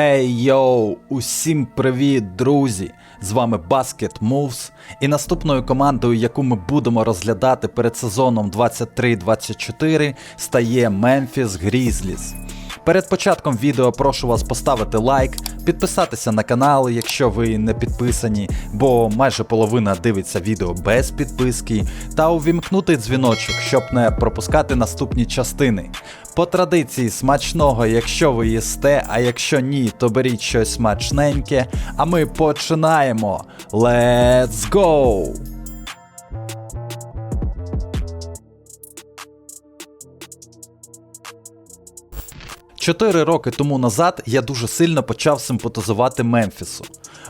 Ей йоу, усім привіт, друзі! З вами Basket Moves і наступною командою, яку ми будемо розглядати перед сезоном 23-24, стає Memphis Grizzlies. Перед початком відео прошу вас поставити лайк, підписатися на канал, якщо ви не підписані, бо майже половина дивиться відео без підписки, та увімкнути дзвіночок, щоб не пропускати наступні частини. По традиції смачного, якщо ви їсте, а якщо ні, то беріть щось смачненьке. А ми починаємо. Let's go! Чотири роки тому назад я дуже сильно почав симпатизувати Мемфісу.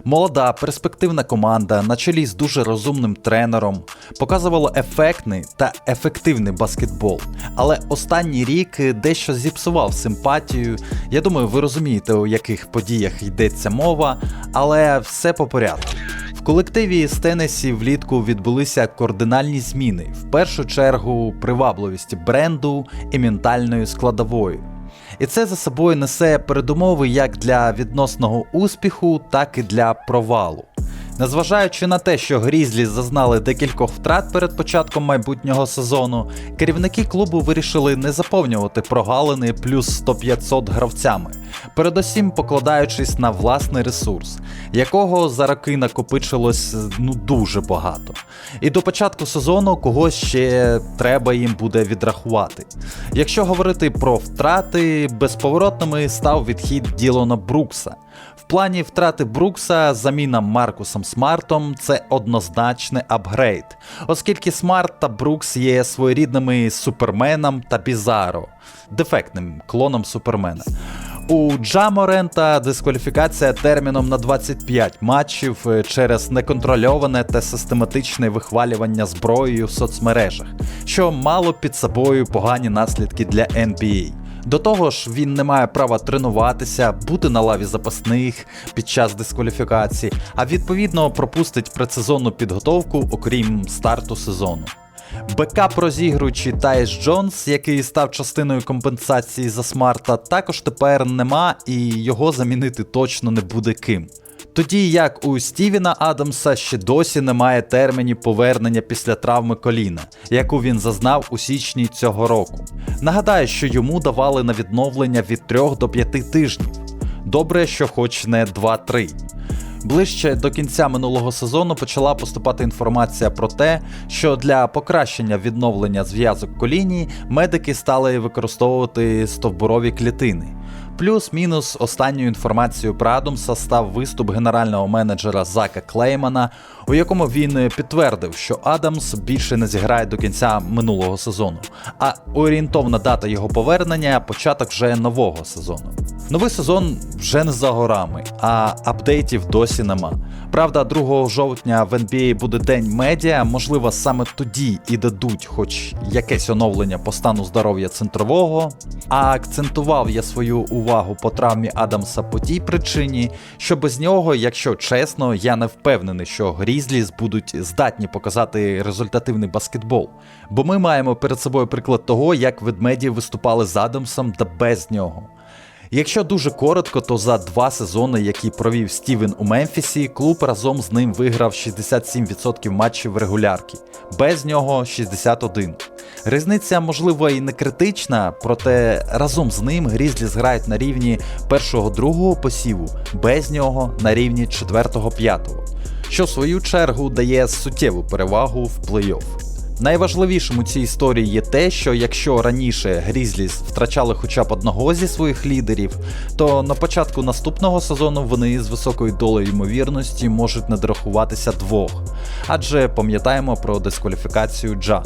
Молода, перспективна команда на чолі з дуже розумним тренером показувала ефектний та ефективний баскетбол. Але останній рік дещо зіпсував симпатію. Я думаю, ви розумієте, у яких подіях йдеться мова, але все по порядку. В колективі з Теннесі влітку відбулися кардинальні зміни, в першу чергу привабливість бренду і ментальної складової. І це за собою несе передумови як для відносного успіху, так і для провалу. Незважаючи на те, що Грізлі зазнали декількох втрат перед початком майбутнього сезону, керівники клубу вирішили не заповнювати прогалини плюс 100-500 гравцями, передусім покладаючись на власний ресурс, якого за роки накопичилось ну дуже багато. І до початку сезону когось ще треба їм буде відрахувати. Якщо говорити про втрати, безповоротними став відхід Ділона Брукса. В плані втрати Брукса заміна Маркусом Смартом це однозначний апгрейд, оскільки Смарт та Брукс є своєрідними Суперменом та Бізаро, дефектним клоном Супермена. У Джаморента дискваліфікація терміном на 25 матчів е, через неконтрольоване та систематичне вихвалювання зброєю в соцмережах, що мало під собою погані наслідки для NBA. До того ж, він не має права тренуватися, бути на лаві запасних під час дискваліфікації, а відповідно пропустить предсезонну підготовку, окрім старту сезону. Бекап розігруючи Тайс Джонс, який став частиною компенсації за смарта, також тепер нема і його замінити точно не буде ким. Тоді як у Стівіна Адамса ще досі немає термінів повернення після травми коліна, яку він зазнав у січні цього року. Нагадаю, що йому давали на відновлення від 3 до 5 тижнів. Добре, що хоч не 2-3. Ближче до кінця минулого сезону почала поступати інформація про те, що для покращення відновлення зв'язок коліні медики стали використовувати стовбурові клітини. Плюс-мінус останньою інформацією про Адамса став виступ генерального менеджера Зака Клеймана, у якому він підтвердив, що Адамс більше не зіграє до кінця минулого сезону, а орієнтовна дата його повернення початок вже нового сезону. Новий сезон вже не за горами, а апдейтів досі нема. Правда, 2 жовтня в NBA буде день медіа, можливо, саме тоді і дадуть хоч якесь оновлення по стану здоров'я центрового. А акцентував я свою увагу по травмі Адамса по тій причині, що без нього, якщо чесно, я не впевнений, що Грізліс будуть здатні показати результативний баскетбол. Бо ми маємо перед собою приклад того, як ведмеді виступали з Адамсом та без нього. Якщо дуже коротко, то за два сезони, які провів Стівен у Мемфісі, клуб разом з ним виграв 67% матчів регулярки, без нього 61%. Різниця, можливо, і не критична, проте разом з ним Грізлі зграють на рівні першого-другого посіву, без нього на рівні четвертого-п'ятого, що в свою чергу дає суттєву перевагу в плей-офф. Найважливішим у цій історії є те, що якщо раніше Грізліс втрачали хоча б одного зі своїх лідерів, то на початку наступного сезону вони з високою долею ймовірності можуть не дорахуватися двох, адже пам'ятаємо про дискваліфікацію Джа.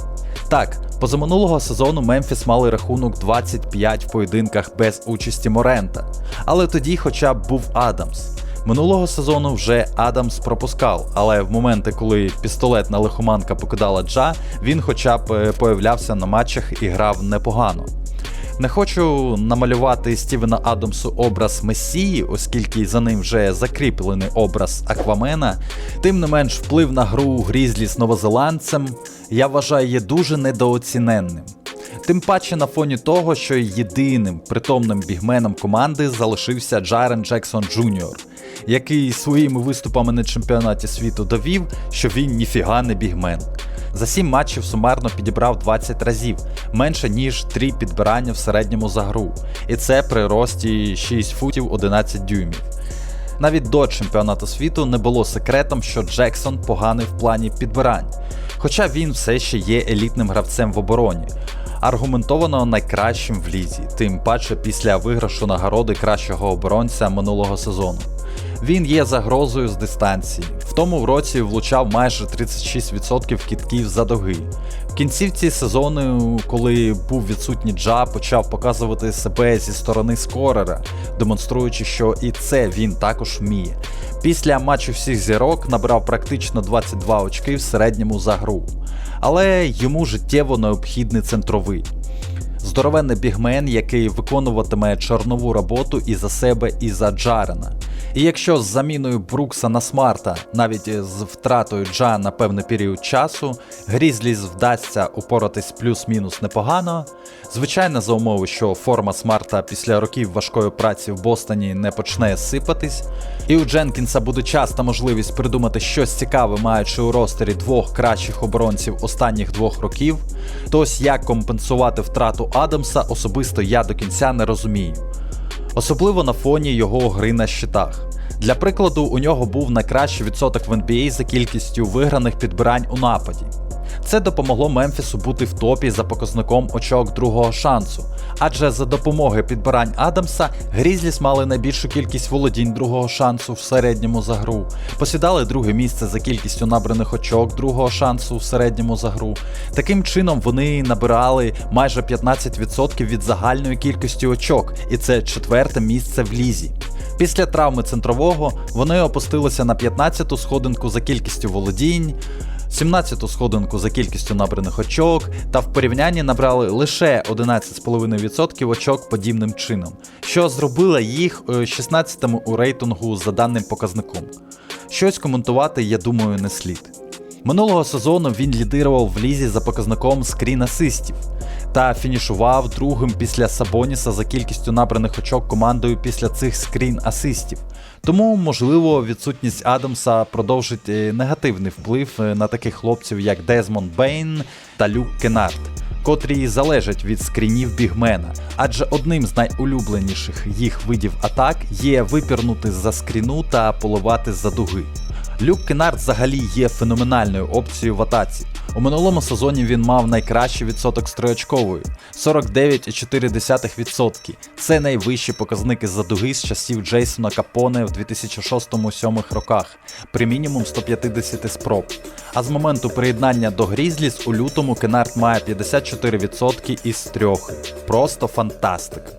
Так, позаминулого сезону Мемфіс мали рахунок 25 в поєдинках без участі Морента, але тоді хоча б був Адамс. Минулого сезону вже Адамс пропускав, але в моменти, коли пістолетна лихоманка покидала Джа, він хоча б е, появлявся на матчах і грав непогано. Не хочу намалювати Стівена Адамсу образ Месії, оскільки за ним вже закріплений образ Аквамена. Тим не менш, вплив на гру Грізлі з новозеландцем я вважаю є дуже недооціненним. Тим паче на фоні того, що єдиним притомним бігменом команди залишився Джарен Джексон Джуніор, який своїми виступами на чемпіонаті світу довів, що він ніфіга не бігмен. За 7 матчів сумарно підібрав 20 разів, менше ніж 3 підбирання в середньому за гру. І це при рості 6 футів 11 дюймів. Навіть до чемпіонату світу не було секретом, що Джексон поганий в плані підбирань, хоча він все ще є елітним гравцем в обороні, аргументовано найкращим в лізі, тим паче після виграшу нагороди кращого оборонця минулого сезону. Він є загрозою з дистанції. В тому році влучав майже 36% кітків за доги. В кінцівці сезону, коли був відсутній Джа, почав показувати себе зі сторони скорера, демонструючи, що і це він також вміє. Після матчу всіх зірок набрав практично 22 очки в середньому за гру. Але йому життєво необхідний центровий. Здоровенний бігмен, який виконуватиме чорнову роботу і за себе, і за Джарена. І якщо з заміною Брукса на Смарта, навіть з втратою Джа на певний період часу, Грізліс вдасться упоратись плюс-мінус непогано, звичайно, за умови, що форма Смарта після років важкої праці в Бостоні не почне сипатись, і у Дженкінса буде час та можливість придумати щось цікаве, маючи у ростері двох кращих оборонців останніх двох років, то ось як компенсувати втрату Адамса особисто я до кінця не розумію особливо на фоні його гри на щитах. Для прикладу, у нього був найкращий відсоток в NBA за кількістю виграних підбирань у нападі. Це допомогло Мемфісу бути в топі за показником очок другого шансу, адже за допомогою підбирань Адамса Грізліс мали найбільшу кількість володінь другого шансу в середньому за гру, посідали друге місце за кількістю набраних очок другого шансу в середньому за гру. Таким чином вони набирали майже 15% від загальної кількості очок, і це четверте місце в лізі. Після травми центрового вони опустилися на 15-ту сходинку за кількістю володінь. 17-ту сходинку за кількістю набраних очок, та в порівнянні набрали лише 11,5% очок подібним чином, що зробило їх 16-ми у рейтингу за даним показником. Щось коментувати, я думаю, не слід. Минулого сезону він лідирував в лізі за показником скрін асистів та фінішував другим після Сабоніса за кількістю набраних очок командою після цих скрін асистів. Тому, можливо, відсутність Адамса продовжить е, негативний вплив е, на таких хлопців, як Дезмонд Бейн та Люк Кенард, котрі залежать від скрінів бігмена, адже одним з найулюбленіших їх видів атак є випірнути за скріну та поливати за дуги. Люк Кенард взагалі є феноменальною опцією в атаці. У минулому сезоні він мав найкращий відсоток строячкової 49,4%. Це найвищі показники за дуги з часів Джейсона Капоне в 2006-2007 роках при мінімум 150 спроб. А з моменту приєднання до Грізліс у лютому Кенард має 54% із 3. Просто фантастика.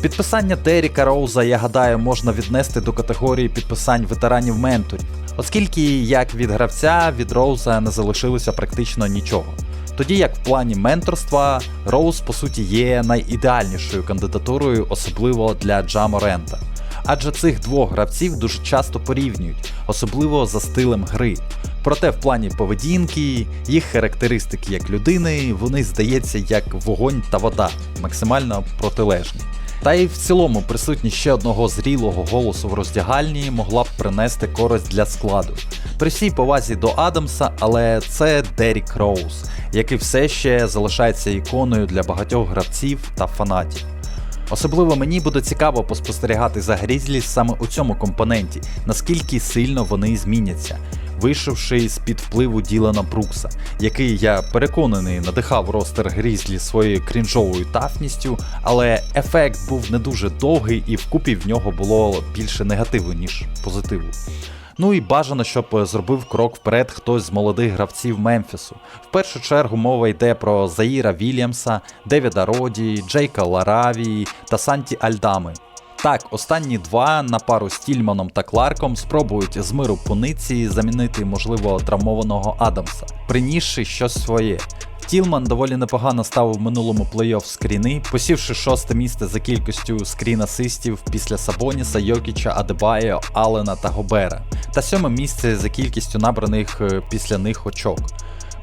Підписання Теріка Роуза, я гадаю, можна віднести до категорії підписань ветеранів менторів, оскільки як від гравця від Роуза не залишилося практично нічого. Тоді як в плані менторства Роуз по суті є найідеальнішою кандидатурою, особливо для Джа Морента. Адже цих двох гравців дуже часто порівнюють, особливо за стилем гри. Проте в плані поведінки, їх характеристики як людини, вони здається як вогонь та вода, максимально протилежні. Та й в цілому присутність ще одного зрілого голосу в роздягальні могла б принести користь для складу. При всій повазі до Адамса, але це Дерік Роуз, який все ще залишається іконою для багатьох гравців та фанатів. Особливо мені буде цікаво поспостерігати за Грізліс саме у цьому компоненті, наскільки сильно вони зміняться вийшовши з під впливу Ділана Брукса, який я переконаний надихав ростер Грізлі своєю крінжовою тафністю, але ефект був не дуже довгий і вкупі в нього було більше негативу, ніж позитиву. Ну і бажано, щоб зробив крок вперед хтось з молодих гравців Мемфісу. В першу чергу мова йде про Заїра Вільямса, Девіда Роді, Джейка Ларавії та Санті Альдами. Так, останні два на пару з Тільманом та Кларком спробують з миру пуниці замінити, можливо, травмованого Адамса, принісши щось своє. Тілман доволі непогано став в минулому плей-офф скріни, посівши шосте місце за кількістю скрін асистів після Сабоніса, Йокіча, Адебайо, Алена та Гобера, та сьоме місце за кількістю набраних е, після них очок.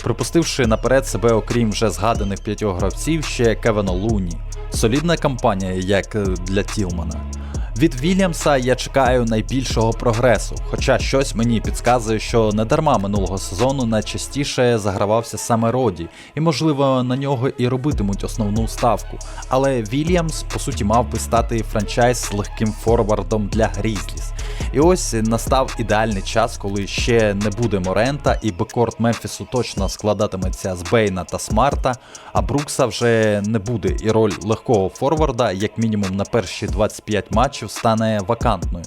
припустивши наперед себе, окрім вже згаданих п'ятьох гравців, ще Кевена Луні. Солідна кампанія, як е, для Тілмана. Від Вільямса я чекаю найбільшого прогресу, хоча щось мені підказує, що не дарма минулого сезону найчастіше загравався саме Роді, і можливо на нього і робитимуть основну ставку. Але Вільямс по суті мав би стати франчайз легким форвардом для Грізліс. І ось настав ідеальний час, коли ще не буде Морента, і бекорд Мемфісу точно складатиметься з Бейна та Смарта, а Брукса вже не буде, і роль легкого форварда, як мінімум на перші 25 матчів, стане вакантною.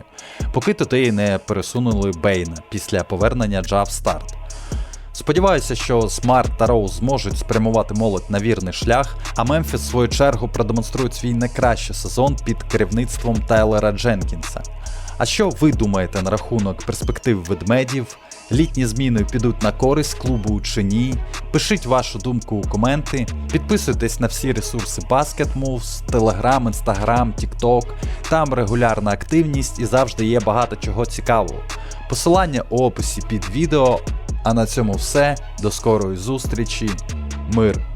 Поки туди не пересунули Бейна після повернення Джа старт. Сподіваюся, що Смарт та Роуз зможуть спрямувати молодь на вірний шлях, а Мемфіс в свою чергу продемонструють свій найкращий сезон під керівництвом Тайлера Дженкінса. А що ви думаєте на рахунок перспектив ведмедів? Літні зміни підуть на користь клубу чи ні? Пишіть вашу думку у коменти, підписуйтесь на всі ресурси Basket Moves, Telegram, Instagram, TikTok. Там регулярна активність і завжди є багато чого цікавого. Посилання у описі під відео. А на цьому все. До скорої зустрічі. Мир.